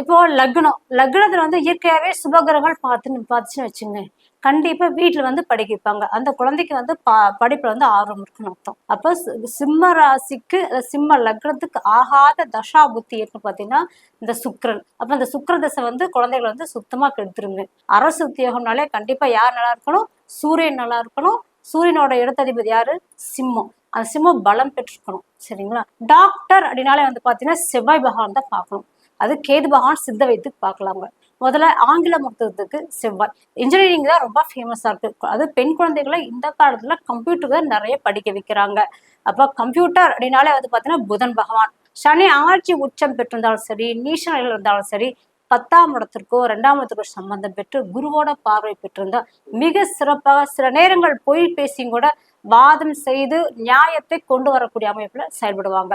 இப்போ லக்னம் லக்னத்துல வந்து இயற்கையாவே சுபகிரகங்கள் பார்த்து பார்த்துச்சுன்னு வச்சுங்க கண்டிப்பா வீட்டுல வந்து படிக்க வைப்பாங்க. அந்த குழந்தைக்கு வந்து பா படிப்புல வந்து ஆர்வம் இருக்குன்னு அர்த்தம். அப்போ சிம்ம ராசிக்கு சிம்ம லக்னத்துக்கு ஆகாத தசா புத்தி என்ன பார்த்தீங்கன்னா இந்த சுக்ரன் அப்ப இந்த சுக்கர தசை வந்து குழந்தைகளை வந்து சுத்தமா கெடுத்துருங்க. அரசு உத்தியோகம்னாலே கண்டிப்பா யார் நல்லா இருக்கணும்? சூரியன் நல்லா இருக்கணும். சூரியனோட இடத்ததிபதி யாரு? சிம்மம். அந்த சிம்மம் பலம் பெற்றிருக்கணும். சரிங்களா? டாக்டர் அப்படின்னாலே வந்து பார்த்தீங்கன்னா செவ்வாய் பகவான் தான் பார்க்கணும். அது கேது பகவான் சித்த வைத்து பார்க்கலாங்க. முதல்ல ஆங்கில மருத்துவத்துக்கு செவ்வாய். இன்ஜினியரிங் தான் ரொம்ப ஃபேமஸாக இருக்கு. அது பெண் குழந்தைகளை இந்த காலத்தில் கம்ப்யூட்டர் தான் நிறைய படிக்க வைக்கிறாங்க. அப்போ கம்ப்யூட்டர் அப்படின்னாலே வந்து பார்த்தீங்கன்னா புதன் பகவான். சனி ஆட்சி உச்சம் பெற்றிருந்தாலும் சரி நீச்ச நிலையில் இருந்தாலும் சரி பத்தாம் இடத்திற்கோ ரெண்டாம் இடத்திற்கோ சம்பந்தம் பெற்று குருவோட பார்வை பெற்றிருந்தா மிக சிறப்பாக சில நேரங்கள் பொய் பேசியும் கூட வாதம் செய்து நியாயத்தை கொண்டு வரக்கூடிய அமைப்புல செயல்படுவாங்க.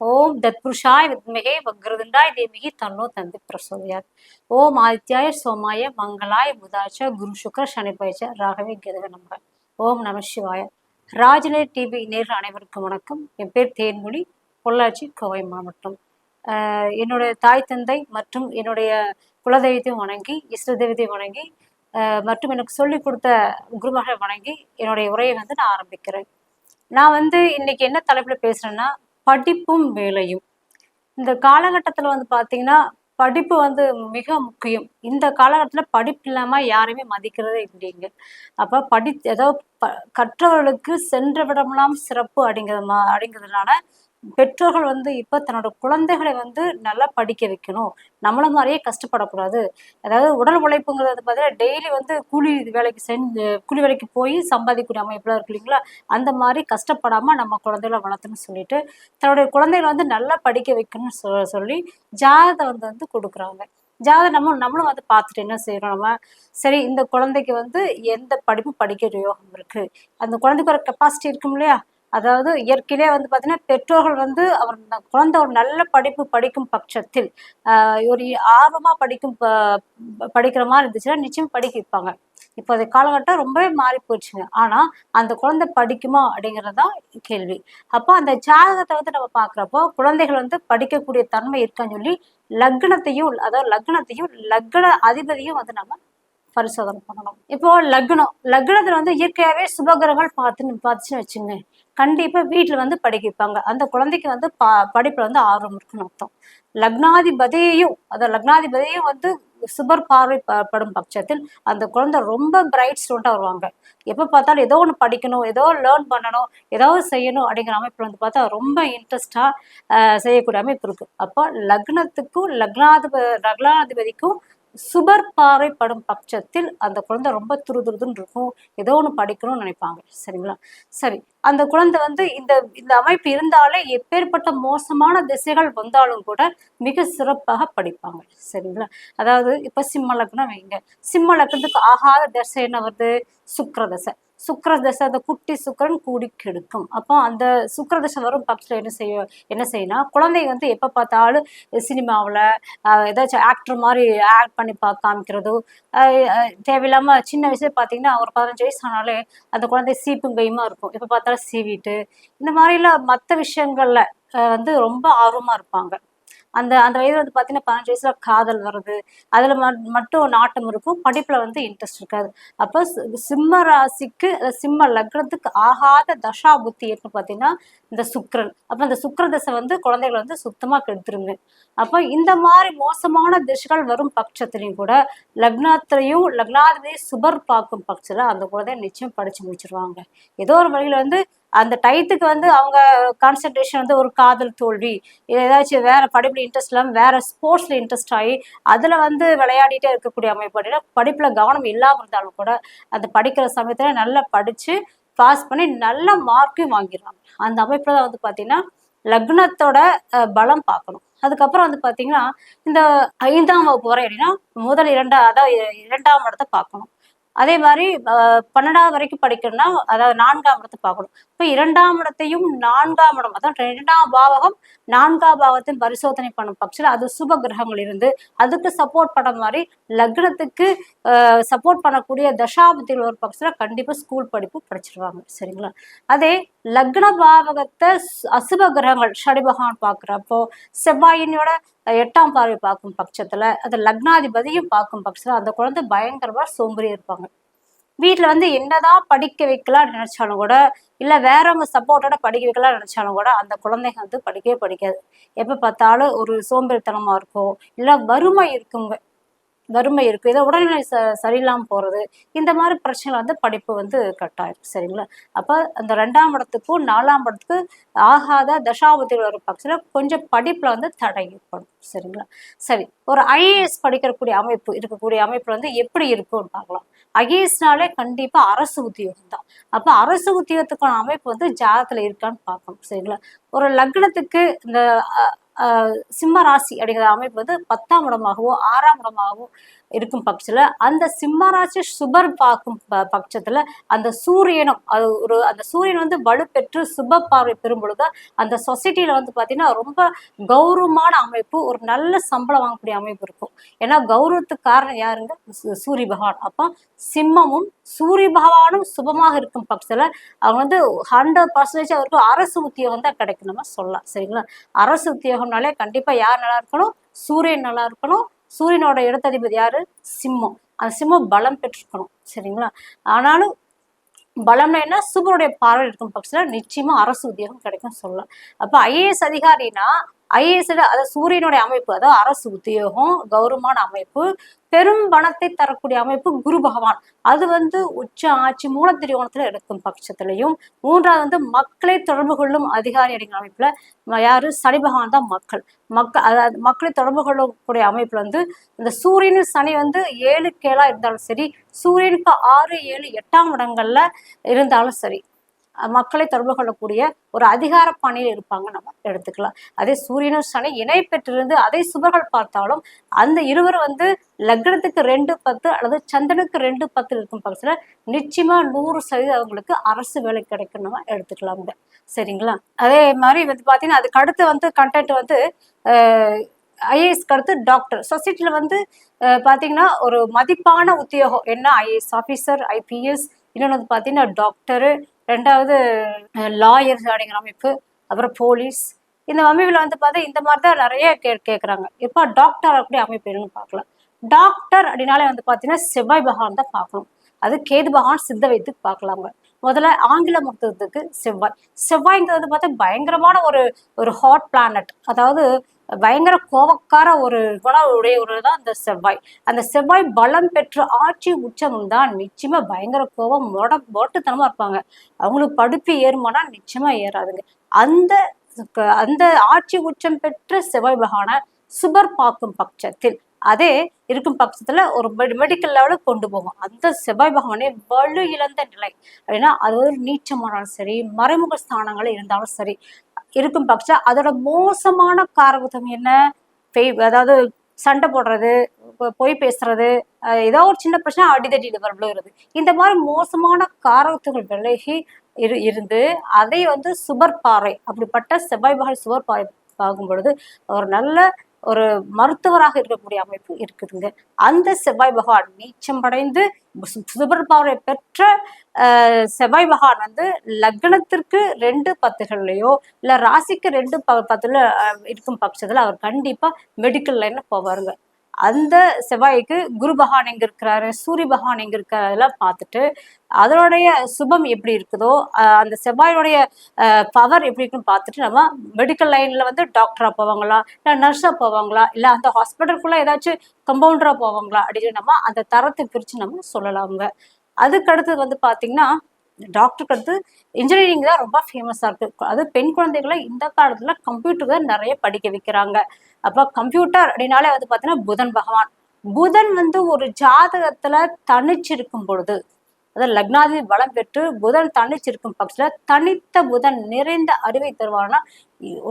ஓம் தத்புருஷாய் வித்மகே வக்ரதுண்டாய் தேமிகி தன்னோ தந்தி பிரசோதியாத். ஓம் ஆதித்யாய சோமாய மங்களாய் புதாச்ச குரு சுக்ர சனி பயிச்ச ராகவே கேதவ நமக ஓம் நம சிவாய. ராஜநிலை டிவி நேர் அனைவருக்கும் வணக்கம். என் பேர் தேன்மொழி பொள்ளாச்சி கோவை மாவட்டம். என்னுடைய தாய் தந்தை மற்றும் என்னுடைய குலதெய்வத்தையும் வணங்கி இஷ்ட தெய்வத்தையும் வணங்கி மற்றும் எனக்கு சொல்லிக் கொடுத்த குருமகளை வணங்கி என்னுடைய உரையை வந்து நான் ஆரம்பிக்கிறேன். நான் வந்து இன்னைக்கு என்ன தலைப்பில் பேசுகிறேன்னா படிப்பும் வேலையும். இந்த காலகட்டத்துல வந்து பார்த்தீங்கன்னா படிப்பு வந்து மிக முக்கியம். இந்த காலகட்டத்துல படிப்பு இல்லாம யாரையுமே மதிக்கிறதே இல்லைங்க. அப்ப படி ஏதோ ப கற்றவர்களுக்கு சென்ற விடமெல்லாம் சிறப்பு அப்படிங்கிற மா அப்படிங்கிறதுனால பெற்றோர்கள் வந்து இப்போ தன்னோட குழந்தைகளை வந்து நல்லா படிக்க வைக்கணும். நம்மள மாதிரியே கஷ்டப்படக்கூடாது. அதாவது உடல் உழைப்புங்கிறது பார்த்தீங்கன்னா டெய்லி வந்து கூலி வேலைக்கு செஞ்சு கூலி வேலைக்கு போய் சம்பாதிக்கக்கூடிய அமைப்புலாம் இருக்கு இல்லைங்களா? அந்த மாதிரி கஷ்டப்படாமல் நம்ம குழந்தைகளை வளர்த்துன்னு சொல்லிட்டு தன்னுடைய குழந்தைகளை வந்து நல்லா படிக்க வைக்கணும்னு சொ- சொல்லி ஜாதகத்தை வந்து வந்து கொடுக்குறாங்க. ஜாதகம் நம்ம நம்மளும் வந்து பார்த்துட்டு என்ன செய்யறோம் நம்ம? சரி இந்த குழந்தைக்கு வந்து எந்த படிப்பு படிக்கிற யோகம் இருக்கு? அந்த குழந்தைக்கு ஒரு கெப்பாசிட்டி இருக்கும் இல்லையா அதாவது இயற்கையிலே வந்து பார்த்தீங்கன்னா பெற்றோர்கள் வந்து அவர் குழந்தை ஒரு நல்ல படிப்பு படிக்கும் பட்சத்தில் ஒரு ஆர்வமாக படிக்கும் ப- படிக்கிற மாதிரி இருந்துச்சுன்னா நிச்சயம் படிக்க வைப்பாங்க. இப்போ அது காலகட்டம் ரொம்பவே மாறி போயிடுச்சுங்க. ஆனால் அந்த குழந்தை படிக்குமா அப்படிங்கிறது தான் கேள்வி. அப்போ அந்த ஜாதகத்தை வந்து நம்ம பார்க்குறப்போ குழந்தைகள் வந்து படிக்கக்கூடிய தன்மை இருக்கான்னு சொல்லி லக்னத்தையும் அதாவது லக்னத்தையும் லக்ன அதிபதியும் வந்து நம்ம பரிசோதனை பண்ணணும். இப்போ லக்னம் லக்னத்தில் வந்து இயற்கையாகவே சுபகிரகங்கள் பார்த்து பார்த்துச்சுன்னு வச்சுங்க கண்டிப்பாக வீட்டில் வந்து படிக்க வைப்பாங்க. அந்த குழந்தைக்கு வந்து ப படிப்பில் வந்து ஆர்வம் இருக்குன்னு அர்த்தம். லக்னாதிபதியையும் அதாவது லக்னாதிபதியையும் வந்து சுபர் பார்வை படும் பட்சத்தில் அந்த குழந்தை ரொம்ப பிரைட் ஸ்டூடெண்டா வருவாங்க. எப்போ பார்த்தாலும் ஏதோ ஒன்று படிக்கணும் ஏதோ லேர்ன் பண்ணணும் ஏதோ செய்யணும் அப்படிங்கிற அமைப்பில் வந்து பார்த்தா ரொம்ப இன்ட்ரெஸ்டாக செய்யக்கூடிய அமைப்பு இருக்கு. அப்போ லக்னத்துக்கும் லக்னாதிப லக்னாதிபதிக்கும் சுபர் பாறைப்படும் படும் பட்சத்தில் அந்த குழந்தை ரொம்ப துருதுருதுன்னு இருக்கும். ஏதோ ஒன்று படிக்கணும்னு நினைப்பாங்க. சரிங்களா? சரி. அந்த குழந்தை வந்து இந்த இந்த அமைப்பு இருந்தாலே எப்பேற்பட்ட மோசமான திசைகள் வந்தாலும் கூட மிக சிறப்பாக படிப்பாங்க. சரிங்களா? அதாவது இப்போ சிம்ம லக்னம் வைங்க. சிம்ம லக்னத்துக்கு ஆகாத திசை என்ன வருது? சுக்கர தசை. சுக்கரதசை அந்த குட்டி சுக்கரன் கூடி கெடுக்கும். அப்போ அந்த சுக்கரதசை வரும் பட்சத்தில் என்ன செய்ய என்ன செய்யணும் குழந்தை வந்து எப்போ பார்த்தாலும் சினிமாவில் ஏதாச்சும் ஆக்டர் மாதிரி ஆக்ட் பண்ணி பா காமிக்கிறதோ தேவையில்லாமல் சின்ன வயசுல பார்த்தீங்கன்னா ஒரு பதினஞ்சு வயசு ஆனாலே அந்த குழந்தை சீப்பும் கையுமா இருக்கும். எப்போ பார்த்தாலும் சீவிட்டு இந்த மாதிரிலாம் மற்ற விஷயங்களில் வந்து ரொம்ப ஆர்வமாக இருப்பாங்க. அந்த அந்த வயதில் வந்து பார்த்தீங்கன்னா பதினஞ்சு வயசுல காதல் வருது அதில் மட்டும் நாட்டம் இருக்கும். படிப்பில் வந்து இன்ட்ரெஸ்ட் இருக்காது. அப்போ சிம்ம ராசிக்கு சிம்ம லக்னத்துக்கு ஆகாத தசா புத்தி என்ன பார்த்தீங்கன்னா இந்த சுக்ரன் அப்போ இந்த சுக்கர தசை வந்து குழந்தைகளை வந்து சுத்தமாக கெடுத்துருங்க. அப்போ இந்த மாதிரி மோசமான திசைகள் வரும் பட்சத்திலையும் கூட லக்னத்திலையும் லக்னாதிபதி சுபர் பார்க்கும் பட்சத்தில் அந்த குழந்தைய நிச்சயம் படிச்சு முடிச்சிருவாங்க. ஏதோ ஒரு வழியில் வந்து அந்த டயத்துக்கு வந்து அவங்க கான்சென்ட்ரேஷன் வந்து ஒரு காதல் தோல்வி ஏதாச்சும் வேற படிப்புல இன்ட்ரெஸ்ட் இல்லாமல் வேற ஸ்போர்ட்ஸ்ல இன்ட்ரெஸ்ட் ஆகி அதுல வந்து விளையாடிட்டே இருக்கக்கூடிய அமைப்பு அப்படின்னா படிப்புல கவனம் இல்லாமல் இருந்தாலும் கூட அந்த படிக்கிற சமயத்துல நல்லா படிச்சு பாஸ் பண்ணி நல்ல மார்க்கையும் வாங்கிடுறாங்க அந்த அமைப்புல தான் வந்து பாத்தீங்கன்னா லக்னத்தோட பலம் பார்க்கணும். அதுக்கப்புறம் வந்து பார்த்தீங்கன்னா இந்த ஐந்தாம் வகுப்பு வரை அப்படின்னா முதல் இரண்டா அதாவது இரண்டாம் இடத்தை பார்க்கணும். அதே மாதிரி பன்னெண்டாவது வரைக்கும் படிக்கணும்னா அதாவது நான்காம் இடத்தை பார்க்கணும். இப்போ இரண்டாம் இடத்தையும் நான்காம் இடம் அதான் இரண்டாம் பாவகம் நான்காம் பாவத்தின் பரிசோதனை பண்ணும் பட்சத்தில் அது சுப கிரகங்கள் இருந்து அதுக்கு சப்போர்ட் பண்ண மாதிரி லக்னத்துக்கு சப்போர்ட் பண்ணக்கூடிய தசாபதியில் ஒரு பட்சத்தில் கண்டிப்பாக ஸ்கூல் படிப்பு படிச்சிருவாங்க. சரிங்களா? அதே லக்ன பாவகத்தை அசுப கிரகங்கள் சனி பகவான் பார்க்குறப்போ செவ்வாயினோட எட்டாம் பார்வை பார்க்கும் பட்சத்தில் அது லக்னாதிபதியும் பார்க்கும் பட்சத்தில் அந்த குழந்தை பயங்கரமாக சோம்பேறி இருப்பாங்க. வீட்டில் வந்து என்னதான் படிக்க வைக்கலாம் நினைச்சாலும் கூட இல்லை வேறவங்க சப்போர்ட்டோட படிக்க வைக்கலாம் நினைச்சாலும் கூட அந்த குழந்தைங்க வந்து படிக்கவே படிக்காது. எப்போ பார்த்தாலும் ஒரு சோம்பேறித்தனமாக இருக்கும் இல்லை வறுமை இருக்குங்க வறுமை இருக்கு. இதை உடல்நிலை ச சரியில்லாமல் போகிறது இந்த மாதிரி பிரச்சனை வந்து படிப்பு வந்து கட்டாயிரும். சரிங்களா? அப்போ அந்த ரெண்டாம் இடத்துக்கும் நாலாம் இடத்துக்கு ஆகாத தசாபதிகள் ஒரு பட்சத்தில் கொஞ்சம் படிப்பில் வந்து தடை ஏற்படும். சரிங்களா? சரி ஒரு ஐஏஎஸ் படிக்கக்கூடிய அமைப்பு இருக்கக்கூடிய அமைப்பு வந்து எப்படி இருக்கும்னு பார்க்கலாம். ஐஏஎஸ்னாலே கண்டிப்பா அரசு உத்தியோகம் தான். அப்போ அரசு உத்தியோகத்துக்கான அமைப்பு வந்து ஜாதகத்தில் இருக்கான்னு பார்க்கணும் சரிங்களா? ஒரு லக்னத்துக்கு இந்த சிம்ம ராசி அப்படிங்கிற அமைப்பு வந்து பத்தாம் இடமாகவோ ஆறாம் இடமாகவோ இருக்கும் பட்சத்தில் அந்த சிம்ம ராசி சுபர் பார்க்கும் ப- அந்த சூரியனும் அது ஒரு அந்த சூரியன் வந்து வலுப்பெற்று சுப பார்வை பெறும் பொழுது அந்த சொசைட்டியில் வந்து பார்த்தீங்கன்னா ரொம்ப கௌரவமான அமைப்பு ஒரு நல்ல சம்பளம் வாங்கக்கூடிய அமைப்பு இருக்கும். ஏன்னா கௌரவத்துக்கு காரணம் யாருங்க? சூரிய பகவான். அப்போ சிம்மமும் சூரிய பகவானும் சுபமாக இருக்கும் பட்சத்தில் அவங்க வந்து ஹண்ட்ரட் பர்சன்டேஜ் அவருக்கு அரசு உத்தியோகம் தான் கிடைக்கும் நம்ம சொல்லலாம். சரிங்களா? அரசு உத்தியோகம் உத்தியோகம்னாலே கண்டிப்பாக யார் நல்லா இருக்கணும்? சூரியன் நல்லா இருக்கணும். சூரியனோட இடத்ததிபதி யாரு? சிம்மம். அந்த சிம்மம் பலம் பெற்றிருக்கணும். சரிங்களா? ஆனாலும் பலம்னா என்ன? சுபருடைய பார்வை இருக்கும் பட்சத்தில் நிச்சயமா அரசு உத்தியோகம் கிடைக்கும் சொல்லலாம். அப்போ ஐஏஎஸ் அதிகாரினா ஐஏஎஸ் அதாவது சூரியனுடைய அமைப்பு அதாவது அரசு உத்தியோகம் கௌரவமான அமைப்பு பெரும் பணத்தை தரக்கூடிய அமைப்பு குரு பகவான். அது வந்து உச்ச ஆட்சி மூல திரிகோணத்துல எடுக்கும் பட்சத்திலையும் மூன்றாவது வந்து மக்களை தொடர்பு கொள்ளும் அதிகாரி அப்படிங்கிற அமைப்புல யாரு? சனி பகவான் தான் மக்கள். மக்கள் அதாவது மக்களை தொடர்பு கொள்ளக்கூடிய அமைப்புல வந்து இந்த சூரியன் சனி வந்து ஏழு கேளா இருந்தாலும் சரி சூரியனுக்கு ஆறு ஏழு எட்டாம் இடங்கள்ல இருந்தாலும் சரி மக்களை தொடர்பு கொள்ளக்கூடிய ஒரு அதிகார பணியில் இருப்பாங்க நம்ம. எடுத்துக்கலாம். அதே சூரியனும் சனி இணை பெற்றிருந்து அதை சுபர்கள் பார்த்தாலும் அந்த இருவர் வந்து லக்னத்துக்கு ரெண்டு பத்து அல்லது சந்திரனுக்கு ரெண்டு பத்து இருக்கும் பட்சத்தில் நிச்சயமா நூறு சதவீதம் அவங்களுக்கு அரசு வேலை கிடைக்கும் நம்ம எடுத்துக்கலாங்க சரிங்களா? அதே மாதிரி வந்து பார்த்தீங்கன்னா அதுக்கு அடுத்து வந்து கண்டென்ட் வந்து ஐஏஎஸ்க்கு அடுத்து டாக்டர் சொசைட்டியில் வந்து பார்த்தீங்கன்னா ஒரு மதிப்பான உத்தியோகம். என்ன? ஐஏஎஸ் ஆஃபீஸர் ஐபிஎஸ் இன்னொன்று வந்து பார்த்தீங்கன்னா டாக்டரு ரெண்டாவது லாயர்ஸ் அப்படிங்கிற அமைப்பு அப்புறம் போலீஸ் இந்த அமைப்பில் வந்து பார்த்தா இந்த மாதிரி தான் நிறைய கே கேட்குறாங்க இப்போ டாக்டர் அப்படி அமைப்பு என்னன்னு பார்க்கலாம். டாக்டர் அப்படின்னாலே வந்து பார்த்தீங்கன்னா செவ்வாய் பகவான் தான் பார்க்கணும். அது கேது பகவான் சித்த வைத்துக்கு பார்க்கலாங்க. முதல்ல ஆங்கில மருத்துவத்துக்கு செவ்வாய். செவ்வாய்ங்கிறது வந்து பார்த்தா பயங்கரமான ஒரு ஒரு ஹாட் பிளானட் அதாவது பயங்கர கோபக்கார ஒரு குணம் உடைய தான் அந்த செவ்வாய். அந்த செவ்வாய் பலம் பெற்று ஆட்சி உச்சம் தான். நிச்சயமா பயங்கர கோபம் மொட மொட்டுத்தனமா இருப்பாங்க. அவங்களுக்கு படுப்பு ஏறுமானா நிச்சயமா ஏறாதுங்க. அந்த அந்த ஆட்சி உச்சம் பெற்ற செவ்வாய் பகவான சுபர் பார்க்கும் பட்சத்தில் அதே இருக்கும் பட்சத்துல ஒரு மெடிக்கல் லெவலுக்கு கொண்டு போகும். அந்த செவ்வாய் பகவானே வலு இழந்த நிலை. அப்படின்னா அது ஒரு நீச்சமானாலும் சரி மறைமுக ஸ்தானங்கள் இருந்தாலும் சரி இருக்கும் பட்சம் அதோட மோசமான காரகுதம் என்ன? பெய் அதாவது சண்டை போடுறது பொய் பேசுறது ஏதோ ஒரு சின்ன பிரச்சனை அடிதடி இருக்குது இந்த மாதிரி மோசமான காரகத்துகள் விலகி இரு இருந்து அதை வந்து சுபர் பாறை அப்படிப்பட்ட செவ்வாய் பகல் சுவர் பாறை பார்க்கும் பொழுது ஒரு நல்ல ஒரு மருத்துவராக இருக்கக்கூடிய அமைப்பு இருக்குதுங்க. அந்த செவ்வாய் பகவான் நீச்சம் அடைந்து சு- பெற்ற செவ்வாய் பகவான் வந்து லக்னத்திற்கு ரெண்டு பத்துகள்லையோ இல்லை ராசிக்கு ரெண்டு ப பத்துல இருக்கும் பட்சத்தில் அவர் கண்டிப்பாக மெடிக்கல் லைனில் போவாருங்க. அந்த செவ்வாய்க்கு குரு பகவான் எங்க இருக்கிறாரு சூரிய பகவான் எங்க இருக்காரு பார்த்துட்டு அதனுடைய சுபம் எப்படி இருக்குதோ அந்த செவ்வாயினுடைய பவர் எப்படி இருக்குன்னு பார்த்துட்டு நம்ம மெடிக்கல் லைன்ல வந்து டாக்டரா போவாங்களா இல்லை நர்ஸா போவாங்களா இல்லை அந்த ஹாஸ்பிட்டலுக்குள்ள ஏதாச்சும் கம்பவுண்டரா போவாங்களா அப்படின்னு நம்ம அந்த தரத்தை பிரித்து நம்ம சொல்லலாமுங்க. அதுக்கு அடுத்தது வந்து பார்த்திங்கன்னா டாக்டருக்கு அடுத்து இன்ஜினியரிங் தான் ரொம்ப ஃபேமஸாக இருக்கு. அது பெண் குழந்தைகளை இந்த காலத்தில் கம்ப்யூட்டர் தான் நிறைய படிக்க வைக்கிறாங்க. அப்போ கம்ப்யூட்டர் அப்படின்னாலே வந்து பார்த்தீங்கன்னா புதன் பகவான். புதன் வந்து ஒரு ஜாதகத்தில் தனிச்சிருக்கும் பொழுது அதாவது லக்னாதி பலம் பெற்று புதன் தனிச்சிருக்கும் பக்கத்தில் தனித்த புதன் நிறைந்த அறிவை தருவானா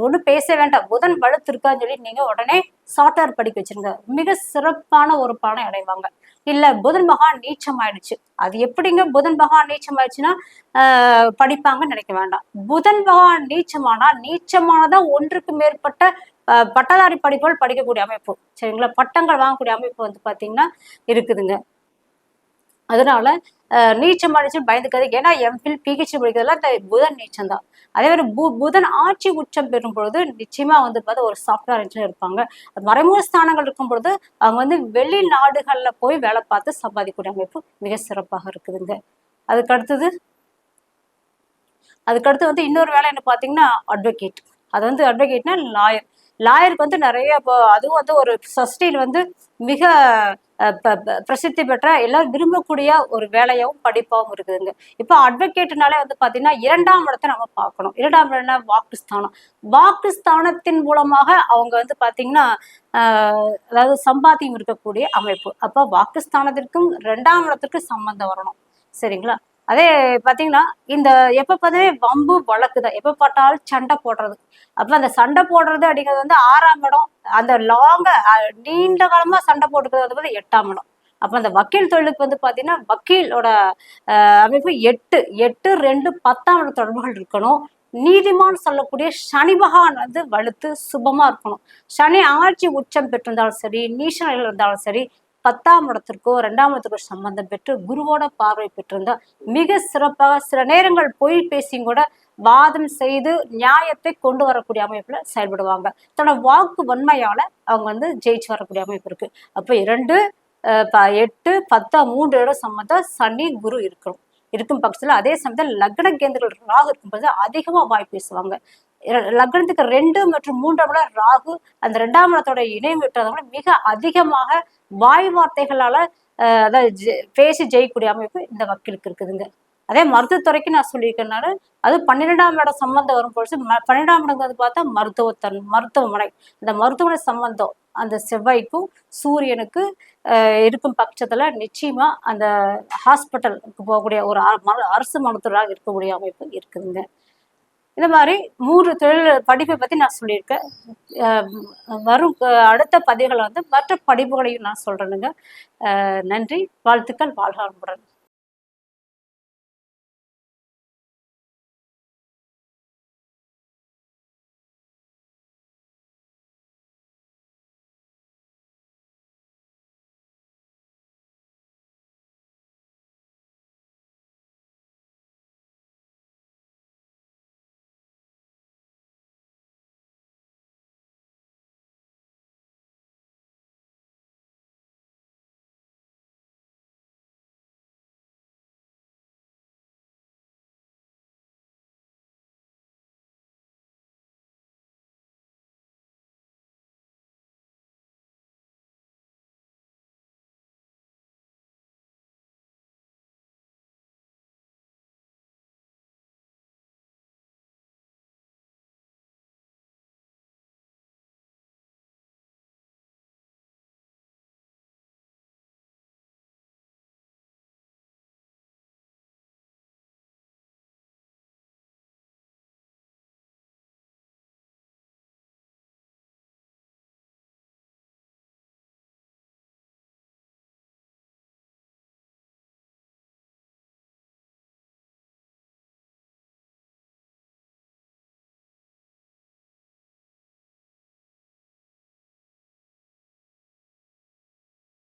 ஒன்றும் பேச வேண்டாம். புதன் வலுத்திருக்கான்னு சொல்லி நீங்கள் உடனே சாஃப்ட்வேர் படிக்க வச்சிருங்க. மிக சிறப்பான ஒரு பலனை அடைவாங்க. இல்ல புதன் மகான் நீச்சம் ஆயிடுச்சு அது எப்படிங்க புதன் மகான் நீச்சம் ஆயிடுச்சுன்னா ஆஹ் படிப்பாங்கன்னு நினைக்க வேண்டாம். புதன் மகான் நீச்சமானா நீச்சமானதா ஒன்றுக்கு மேற்பட்ட பட்டதாரி படிப்புகள் படிக்கக்கூடிய அமைப்பு. சரிங்களா? பட்டங்கள் வாங்கக்கூடிய அமைப்பு வந்து பாத்தீங்கன்னா இருக்குதுங்க. அதனால நீச்சம் அடிச்சு பயந்துக்காது. ஏன்னா எம்பில் பிஹெச்டி படிக்கிறதுல இந்த புதன் நீச்சம் தான் அதே மாதிரி பு புதன் ஆட்சி உச்சம் பெறும் பொழுது நிச்சயமா வந்து பார்த்தா ஒரு சாஃப்ட்வேர் இன்ஜினியர் இருப்பாங்க. அது மறைமுக ஸ்தானங்கள் இருக்கும் பொழுது அவங்க வந்து வெளிநாடுகள்ல போய் வேலை பார்த்து சம்பாதிக்கக்கூடிய அமைப்பு மிக சிறப்பாக இருக்குதுங்க. அதுக்கு அடுத்தது அதுக்கடுத்து வந்து இன்னொரு வேலை என்ன பார்த்தீங்கன்னா அட்வொகேட் அது வந்து அட்வொகேட்னா லாயர் லாயருக்கு வந்து நிறைய இப்போ அதுவும் வந்து ஒரு சொசைட்டியில் வந்து மிக பிரசித்தி பெற்ற எல்லாரும் விரும்பக்கூடிய ஒரு வேலையாகவும் படிப்பாகவும் இருக்குதுங்க. இப்போ அட்வொகேட்னாலே வந்து பார்த்தீங்கன்னா இரண்டாம் இடத்தை நம்ம பார்க்கணும். இரண்டாம் இடம் வாக்குஸ்தானம். வாக்குஸ்தானத்தின் மூலமாக அவங்க வந்து பார்த்தீங்கன்னா ஆஹ், அதாவது சம்பாத்தியம் இருக்கக்கூடிய அமைப்பு. அப்போ வாக்குஸ்தானத்திற்கும் ரெண்டாம் இடத்திற்கும் சம்பந்தம் வரணும். சரிங்களா? அதே பாத்தீங்கன்னா இந்த எப்போ பார்த்தாலே வம்பு வழக்கு தான். எப்போ பார்த்தாலும் சண்டை போடுறது. அப்போ அந்த சண்டை போடுறது அப்படிங்கிறது வந்து ஆறாம் இடம். அந்த லாங்க நீண்ட காலமா சண்டை போட்டுக்கிறது வந்து எட்டாம் இடம். அப்போ அந்த வக்கீல் தொழிலுக்கு வந்து பாத்தீங்கன்னா வக்கீலோட அமைப்பு எட்டு எட்டு ரெண்டு பத்தாம் இட தொடர்புகள் இருக்கணும். நீதிமான் சொல்லக்கூடிய சனி பகவான் வந்து வலுத்து சுபமா இருக்கணும். சனி ஆட்சி உச்சம் பெற்றிருந்தாலும் சரி நீச நிலையில் இருந்தாலும் சரி பத்தாம் இடத்திற்கோ ரெண்டாம் இடத்திற்கோ சம்பந்தம் பெற்று குருவோட பார்வை பெற்றிருந்தா மிக சிறப்பாக சில நேரங்கள் பொய் பேசியும் கூட வாதம் செய்து நியாயத்தை கொண்டு வரக்கூடிய அமைப்புல செயல்படுவாங்க. தன்னோட வாக்கு வன்மையால அவங்க வந்து ஜெயிச்சு வரக்கூடிய அமைப்பு இருக்கு. அப்ப இரண்டு ப- எட்டு பத்தா மூன்று இடம் சம்பந்தம் சனி குரு இருக்கணும். இருக்கும் பட்சத்துல அதே சமயத்தில் லக்ன கேந்திரங்கள் ராகு இருக்கும் போது அதிகமா வாய் பேசுவாங்க. லக்னத்துக்கு ரெண்டு மற்றும் மூன்றாம் இடம் ராகு அந்த ரெண்டாம் இடத்தோட இணையம் விட்டதனால மிக அதிகமாக வாய் வார்த்தைகளால அஹ், அதாவது ஜெ- பேசி ஜெயிக்கக்கூடிய அமைப்பு இந்த வக்கீலுக்கு இருக்குதுங்க. அதே மருத்துவத்துறைக்கு நான் சொல்லியிருக்கனால அது பன்னிரெண்டாம் இடம் சம்பந்தம் வரும் பொழுது ம- பன்னிரெண்டாம் இடங்கிறது பார்த்தா மருத்துவத்தன் மருத்துவமனை. இந்த மருத்துவமனை சம்பந்தம் அந்த செவ்வாய்க்கும் சூரியனுக்கு இருக்கும் பட்சத்துல நிச்சயமா அந்த ஹாஸ்பிட்டலுக்கு போகக்கூடிய ஒரு அ- மரு- அரசு மருத்துவராக இருக்கக்கூடிய அமைப்பு இருக்குதுங்க. இந்த மாதிரி மூன்று தொழில் படிப்பை பற்றி நான் சொல்லியிருக்கேன். வரும் அடுத்த பதிவுகளை வந்து மற்ற படிப்புகளையும் நான் சொல்றேனுங்க. நன்றி வாழ்த்துக்கள் வாழ்க வளமுடன்.